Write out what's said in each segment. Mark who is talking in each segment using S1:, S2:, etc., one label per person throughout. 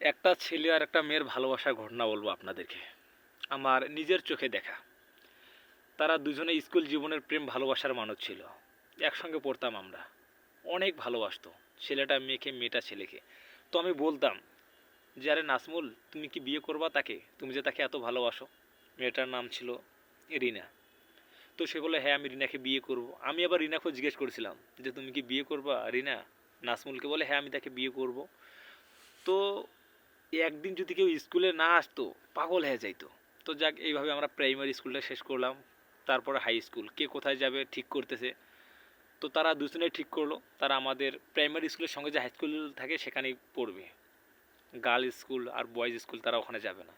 S1: একটা ছেলে আর একটা মেয়ের ভালোবাসার ঘটনা বলব আপনাদেরকে। আমার নিজের চোখে দেখা। তারা দুজনে স্কুল জীবনের প্রেম ভালোবাসার মানুষ ছিল। একসঙ্গে পড়তাম আমরা। অনেক ভালোবাসতো। ছেলেটা মেয়েকে, মেয়েটা ছেলেকে। তো আমি বলতাম যে, আরে নাসমুল তুমি কি বিয়ে করবা তাকে? তুমি যে তাকে এত ভালোবাসো? মেয়েটার নাম ছিল রিনা। তো সে বলে হ্যাঁ আমি রিনাকে বিয়ে করব। আমি আবার রিনাকেও জিজ্ঞেস করেছিলাম যে, তুমি কি বিয়ে করবা? রিনা নাসমুলকে বলে হ্যাঁ আমি তাকে বিয়ে করব। তো একদিন যদি কেউ স্কুলে না আসতো, পাগল হয়ে যাইতো। তো যাক, এইভাবে আমরা প্রাইমারি স্কুলটা শেষ করলাম। তারপরে হাই স্কুল কে কোথায় যাবে, ঠিক করতেছে। তো তারা দুজনেই ঠিক করল। তারা আমাদের প্রাইমারি স্কুলের সঙ্গে যে হাই স্কুল থাকে, সেখানেই পড়বে। গার্লস স্কুল আর বয়েজ স্কুল তারা ওখানে যাবে না।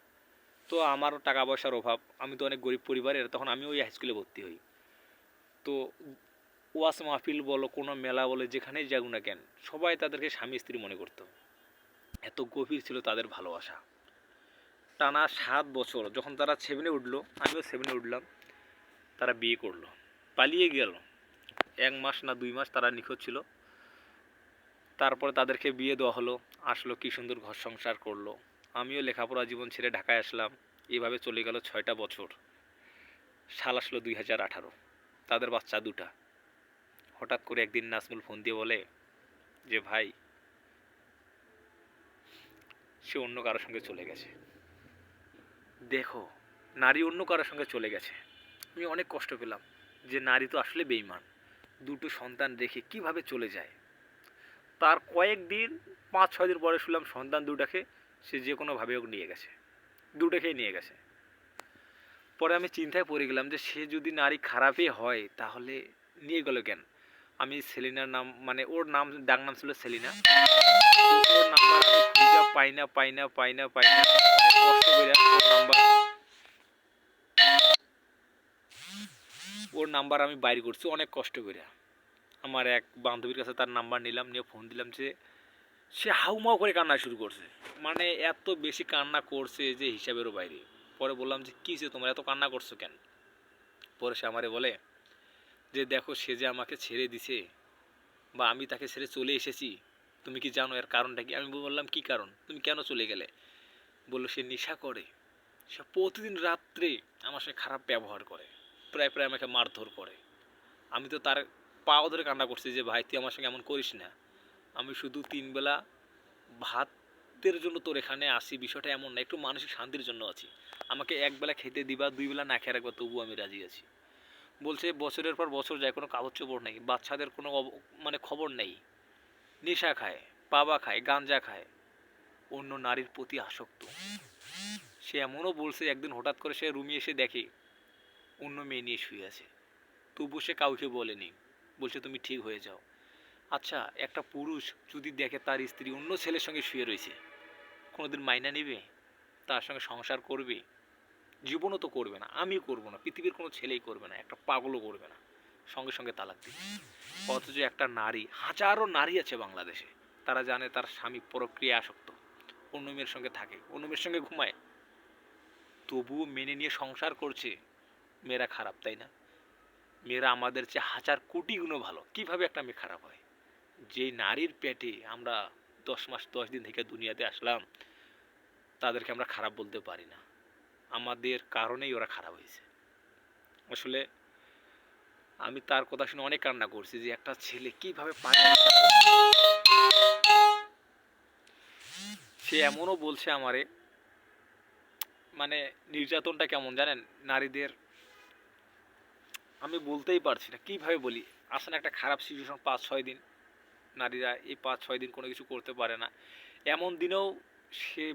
S1: তো আমারও টাকা পয়সার অভাব। আমি তো অনেক গরিব পরিবারের, তখন আমি ওই হাই স্কুলে ভর্তি হই। তো ওয়াস মাহফিল বলো, কোনো মেলা বলো, যেখানেই যাক না কেন, সবাই তাদেরকে স্বামী স্ত্রী মনে করতো। এত গভীর ছিল তাদের ভালোবাসা। টানা সাত বছর যখন তারা সেভেনে উঠল, আমিও সেভেনে উঠলাম, তারা বিয়ে করল। পালিয়ে গেল। এক মাস না দুই মাস তারা নিখোঁজ ছিল। তারপরে তাদেরকে বিয়ে দেওয়া হলো, আসলো কি সুন্দর ঘর সংসার করল। আমিও লেখাপড়া জীবন ছেড়ে ঢাকায় আসলাম, এভাবে চলে গেল ছয়টা বছর। সাল আসলো দুই হাজার আঠারো। তাদের বাচ্চা দুটা। হঠাৎ করে একদিন নাজমুল ফোন দিয়ে বলে যে, ভাই সে অন্য কারোর সঙ্গে চলে গেছে। দেখো, নারী অন্য কারোর সঙ্গে চলে গেছে। আমি অনেক কষ্ট পেলাম যে নারী তো আসলে বেইমান দুটো সন্তান রেখে কীভাবে চলে যায়? তার কয়েকদিন পাঁচ, ছয় দিন পরে শুনলাম সন্তান দুটাকে সে যে কোনোভাবে হোক নিয়ে গেছে। দুটাকেই নিয়ে গেছে। পরে আমি চিন্তায় পড়ে গেলাম যে সে যদি নারী খারাপই হয়, তাহলে নিয়ে গেল কেন? আমি সেলিনার নাম মানে ওর নাম, ডাক নাম ছিল সেলিনা। ওর নাম্বার পাই না পাই না পাই না পাই না। কষ্ট ওর নাম্বার আমি বাইর করছি, অনেক কষ্ট করে। আমার এক বান্ধবীর কাছে তার নাম্বার নিলাম, নিয়ে ফোন দিলাম যে, সে হাউমাউ করে কান্না শুরু করছে। মানে এত বেশি কান্না করছে যে হিসাবেরও বাইরে। পরে বললাম যে, কী সে তোমার এত কান্না করছ কেন? পরে সে আমারে বলে যে দেখো সে যে আমাকে ছেড়ে দিছে বা আমি তাকে ছেড়ে চলে এসেছি, তুমি কি জানো এর কারণটা কি? আমি বললাম, কি কারণ? তুমি কেন চলে গেলে? বলল, সে নেশা করে। সে প্রতিদিন রাত্রে আমার সঙ্গে খারাপ ব্যবহার করে। প্রায় প্রায় আমাকে মারধর করে। আমি তো তার পাও ধরে কান্না করছি যে, ভাই, তুই আমার সঙ্গে এমন করিস না। আমি শুধু তিনবেলা ভাতের জন্য তোর এখানে আসি। বিষয়টা এমন না, একটু মানসিক শান্তির জন্য আছি। আমাকে একবেলা খেতে দিবা, দুই বেলা না খেয়ে রাখবা, তবুও আমি রাজি আছি। বলছে বছরের পর বছর যায়, কোনো কাগজ চোপড় নেই, বাচ্চাদের কোনো মানে খবর নেই। নেশা খায়, পাবা খায়, গাঞ্জা খায়। অন্য নারীর প্রতি আসক্ত। সে এমনও বলছে, একদিন হঠাৎ করে সে রুমে এসে দেখে, অন্য মেয়ে নিয়ে শুয়ে আছে। তবু সে কাউকে বলেনি। বলছে, তুমি ঠিক হয়ে যাও। আচ্ছা একটা পুরুষ যদি দেখে তার স্ত্রী অন্য ছেলের সঙ্গে শুয়ে রয়েছে, কোনোদিন মাইনা নেবে? তার সঙ্গে সংসার করবে? জীবনও তো করবে না আমি করব না, পৃথিবীর কোনো ছেলেই করবে না, একটা পাগলও করবে না। সঙ্গে সঙ্গে তালাক দিবে। অথচ একটা নারী, হাজারো নারী আছে বাংলাদেশে, তারা জানে তার স্বামী প্রক্রিয়া আসক্ত। অন্য মেয়ের সঙ্গে থাকে, অন্য মেয়ের সঙ্গে ঘুমায়। তবুও মেনে নিয়ে সংসার করছে, মেয়েরা খারাপ, তাই না? মেয়েরা আমাদের চেয়ে হাজার কোটি গুণও ভালো। কীভাবে একটা মেয়ে খারাপ হয়? যে নারীর পেটে আমরা দশ মাস, দশ দিন থেকে দুনিয়াতে আসলাম, তাদেরকে আমরা খারাপ বলতে পারি না। আমাদের কারণেই ওরা খারাপ হয়েছে। আসলে আমি তার কথা শুনে অনেক কান্না করছি যে একটা ছেলে কীভাবে এমনটা সে এমনও বলছে আমারে মানে নির্যাতনটা কেমন জানেন? নারীদের আমি বলতেই পারছি না, কীভাবে বলি? আসলে একটা খারাপ সিচুয়েশন পাঁচ ছয় দিন, নারীরা এই পাঁচ ছয় দিন কোনো কিছু করতে পারে না। এমন দিনেও সে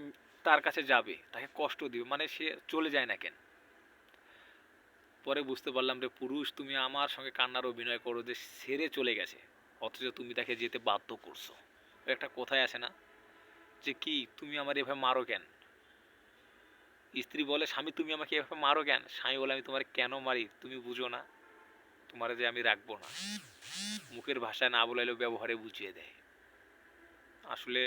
S1: তার কাছে যাবে, তাকে কষ্ট দিবে মানে সে চলে যায় না কেন? পরে বুঝতে পারলাম রে পুরুষ, তুমি আমার সঙ্গে কান্নার অভিনয় করো যে সেরে চলে গেছে, অথচ তুমি তাকে যেতে বাধ্য করছ। একটা কথায় আছে না, যে কি, তুমি আমার এভাবে মারো কেন? স্ত্রী বলে, স্বামী, তুমি আমাকে এভাবে মারো কেন? স্বামী বলে, আমি তোমার কেন মারি? তুমি বুঝো না, তোমার যে আমি রাখব না। মুখের ভাষায় না বলাইলেও ব্যবহারে বুঝিয়ে দেয়। আসলে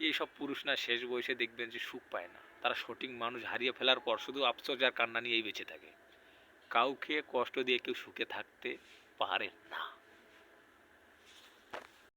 S1: এইসব পুরুষ না শেষ বয়সে দেখবেন যে সুখ পায় না। তারা সঠিক মানুষ হারিয়ে ফেলার পর শুধু আফসোস আর কান্না নিয়েই বেঁচে থাকে। কাউকে কষ্ট দিয়ে কেউ সুখে থাকতে পারে না।